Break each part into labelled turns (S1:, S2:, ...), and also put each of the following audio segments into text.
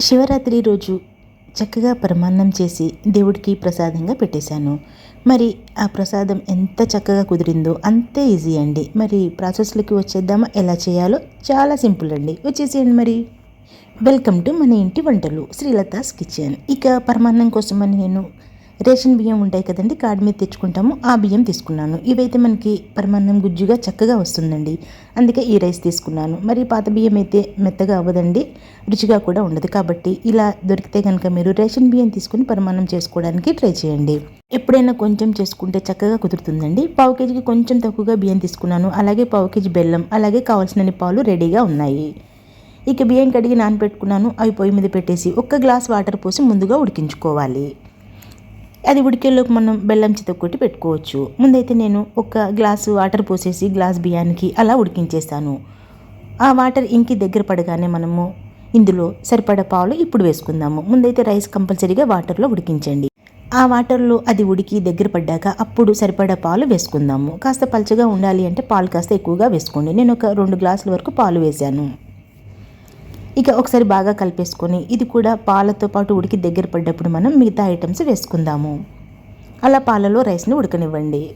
S1: శివరాత్రి రోజు చక్కగా పరమాన్నం చేసి దేవుడికి ప్రసాదంగా పెట్టేశాను. మరి ఆ ప్రసాదం ఎంత చక్కగా కుదిరిందో అంతే ఈజీ అండి. మరి ప్రాసెస్లోకి వచ్చేద్దామా? ఎలా చేయాలో చాలా సింపుల్ అండి. వచ్చేసేయండి మరి. వెల్కమ్ టు మన ఇంటి వంటలు. శ్రీలతాస్ కిచెన్. ఇక పరమాన్నం కోసమని నేను రేషన్ బియ్యం ఉంటాయి కదండి కార్డు మీద తెచ్చుకుంటాము ఆ బియ్యం తీసుకున్నాను. ఇవైతే మనకి పరమాన్నం గుజ్జుగా చక్కగా వస్తుందండి. అందుకే ఈ రైస్ తీసుకున్నాను. మరి పాత బియ్యం అయితే మెత్తగా అవ్వదండి రుచిగా కూడా ఉండదు. కాబట్టి ఇలా దొరికితే కనుక మీరు రేషన్ బియ్యం తీసుకుని పరమాన్నం చేసుకోవడానికి ట్రై చేయండి. ఎప్పుడైనా కొంచెం చేసుకుంటే చక్కగా కుదురుతుందండి. పావు కేజీకి కొంచెం తక్కువగా బియ్యం తీసుకున్నాను. అలాగే పావు కేజీ బెల్లం అలాగే కావాల్సినన్ని పాలు రెడీగా ఉన్నాయి. ఇక బియ్యం కడిగి నానబెట్టుకున్నాను. అవి పొయ్యి మీద పెట్టేసి ఒక్క గ్లాస్ వాటర్ పోసి ముందుగా ఉడికించుకోవాలి. అది ఉడికేలోకి మనం బెల్లం చితక్కొట్టి పెట్టుకోవచ్చు. ముందైతే నేను ఒక గ్లాసు వాటర్ పోసేసి గ్లాస్ బియ్యానికి అలా ఉడికించేస్తాను. ఆ వాటర్ ఇంకి దగ్గర పడగానే మనము ఇందులో సరిపడ పాలు ఇప్పుడు వేసుకుందాము. ముందైతే రైస్ కంపల్సరీగా వాటర్లో ఉడికించండి. ఆ వాటర్లో అది ఉడికి దగ్గర పడ్డాక అప్పుడు సరిపడ పాలు వేసుకుందాము. కాస్త పలచగా ఉండాలి అంటే పాలు కాస్త ఎక్కువగా వేసుకోండి. నేను ఒక రెండు గ్లాసుల వరకు పాలు వేశాను. ఇక ఒకసారి బాగా కలిపేసుకొని ఇది కూడా పాలతో పాటు ఉడికి దగ్గర పడ్డప్పుడు మనం మిగతా ఐటమ్స్ వేసుకుందాము. అలా పాలలో రైస్ని ఉడకనివ్వండి.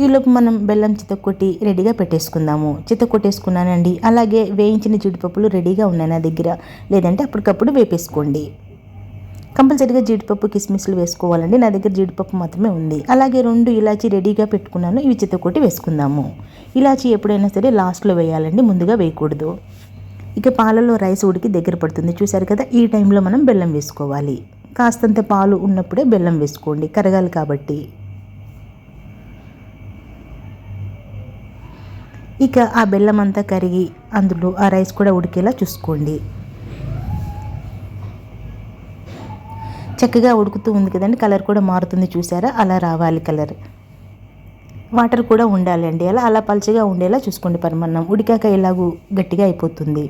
S1: ఈలోపు మనం బెల్లం చితక్కొట్టి రెడీగా పెట్టేసుకుందాము. చితక్కొట్టేసుకున్నానండి. అలాగే వేయించిన జీడిపప్పులు రెడీగా ఉన్నాయి నా దగ్గర. లేదంటే అప్పటికప్పుడు వేపేసుకోండి. కంపల్సరీగా జీడిపప్పు కిస్మిస్లు వేసుకోవాలండి. నా దగ్గర జీడిపప్పు మాత్రమే ఉంది. అలాగే రెండు ఇలాచీ రెడీగా పెట్టుకున్నాను. ఇవి చితకొట్టి వేసుకుందాము. ఇలాచీ ఎప్పుడైనా సరే లాస్ట్లో వేయాలండి. ముందుగా వేయకూడదు. ఇక పాలలో రైస్ ఉడికి దగ్గర పడుతుంది. చూసారు కదా ఈ టైంలో మనం బెల్లం వేసుకోవాలి. కాస్తంత పాలు ఉన్నప్పుడే బెల్లం వేసుకోండి. కరగాలి కాబట్టి. ఇక ఆ బెల్లం అంతా కరిగి అందులో ఆ రైస్ కూడా ఉడికేలా చూసుకోండి. చక్కగా ఉడుకుతూ ఉంది కదండి కలర్ కూడా మారుతుంది. చూసారా అలా రావాలి కలర్. వాటర్ కూడా ఉండాలండి. అలా అలా పలచగా ఉండేలా చూసుకోండి పరమన్నం ఉడికాక ఇలాగూ గట్టిగా అయిపోతుంది.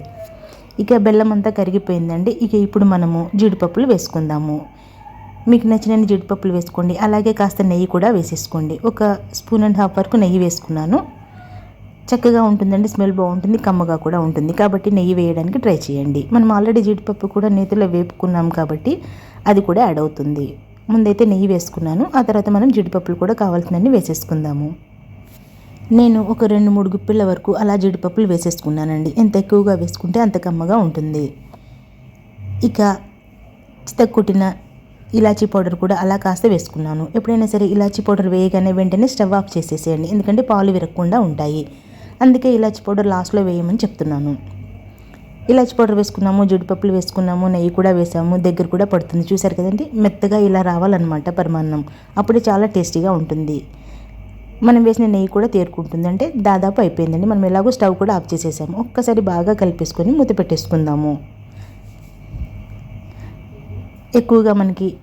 S1: ఇక బెల్లం అంతా కరిగిపోయిందండి. ఇక ఇప్పుడు మనము జీడిపప్పులు వేసుకుందాము. మీకు నచ్చినన్ని జీడిపప్పులు వేసుకోండి. అలాగే కాస్త నెయ్యి కూడా వేసేసుకోండి. ఒక స్పూన్ అండ్ హాఫ్ వరకు నెయ్యి వేసుకున్నాను. చక్కగా ఉంటుందండి. స్మెల్ బాగుంటుంది. కమ్మగా కూడా ఉంటుంది. కాబట్టి నెయ్యి వేయడానికి ట్రై చేయండి. మనం ఆల్రెడీ జీడిపప్పు కూడా నేతిలో వేపుకున్నాం కాబట్టి అది కూడా యాడ్ అవుతుంది. ముందైతే నెయ్యి వేసుకున్నాను. ఆ తర్వాత మనం జీడిపప్పులు కూడా కావాల్సినన్ని వేసేసుకుందాము. నేను ఒక రెండు మూడు గుప్పిళ్ళ వరకు అలా జీడిపప్పులు వేసేసుకున్నానండి. ఎంత ఎక్కువగా వేసుకుంటే అంత కమ్మగా ఉంటుంది. ఇక చితక్కుట్టిన ఇలాచీ పౌడర్ కూడా అలా కాస్త వేసుకున్నాను. ఎప్పుడైనా సరే ఇలాచీ పౌడర్ వేయగానే వెంటనే స్టవ్ ఆఫ్ చేసేసేయండి. ఎందుకంటే పాలు విరగకుండా ఉంటాయి. అందుకే ఇలాచీ పౌడర్ లాస్ట్లో వేయమని చెప్తున్నాను. ఇలాచి పౌడర్ వేసుకున్నాము జీడిపప్పులు వేసుకున్నాము నెయ్యి కూడా వేసాము దగ్గర కూడా పడుతుంది. చూసారు కదండి? మెత్తగా ఇలా రావాలన్నమాట పరమాన్నం అప్పుడే చాలా టేస్టీగా ఉంటుంది. మనం వేసిన నెయ్యి కూడా తేరుకుంటుంది. అంటే దాదాపు అయిపోయిందండి. మనం ఎలాగో స్టవ్ కూడా ఆఫ్ చేసేసాము. ఒక్కసారి బాగా కలిపేసుకొని మూత పెట్టేసుకుందాము. ఎక్కువగా మనకి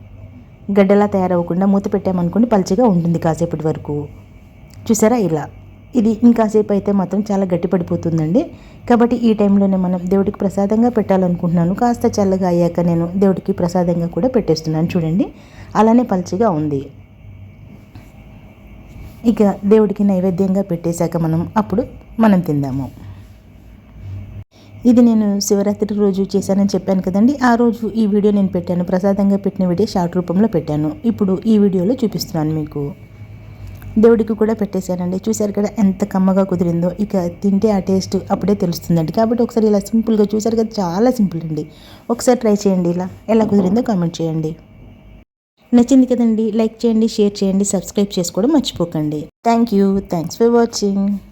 S1: గడ్డలా తయారవ్వకుండా మూత పెట్టామనుకోండి పల్చగా ఉంటుంది కాసేపటి వరకు. చూసారా ఇలా? ఇది ఇంకాసేపు అయితే మాత్రం చాలా గట్టిపడిపోతుందండి. కాబట్టి ఈ టైంలోనే మనం దేవుడికి ప్రసాదంగా పెట్టాలనుకుంటున్నాను. కాస్త చల్లగా అయ్యాక నేను దేవుడికి ప్రసాదంగా కూడా పెట్టేస్తున్నాను. చూడండి అలానే పల్చిగా ఉంది. ఇక దేవుడికి నైవేద్యంగా పెట్టేశాక మనం అప్పుడు మనం తిందాము. ఇది నేను శివరాత్రి రోజు చేశానని చెప్పాను కదండి. ఆ రోజు ఈ వీడియో నేను పెట్టాను. ప్రసాదంగా పెట్టిన వీడియో షార్ట్ రూపంలో పెట్టాను. ఇప్పుడు ఈ వీడియోలో చూపిస్తున్నాను మీకు. దేవుడికి కూడా పెట్టేశానండి చూశారు కదా ఎంత కమ్మగా కుదిరిందో. ఇక తింటే ఆ టేస్ట్ అప్పుడే తెలుస్తుందండి. కాబట్టి ఒకసారి ఇలా సింపుల్గా చూసారు కదా చాలా సింపుల్ అండి. ఒకసారి ట్రై చేయండి ఇలా. ఎలా కుదిరిందో కామెంట్ చేయండి. నచ్చింది కదండి లైక్ చేయండి షేర్ చేయండి సబ్స్క్రైబ్ చేసుకోవడం మర్చిపోకండి. Thank you thanks for watching.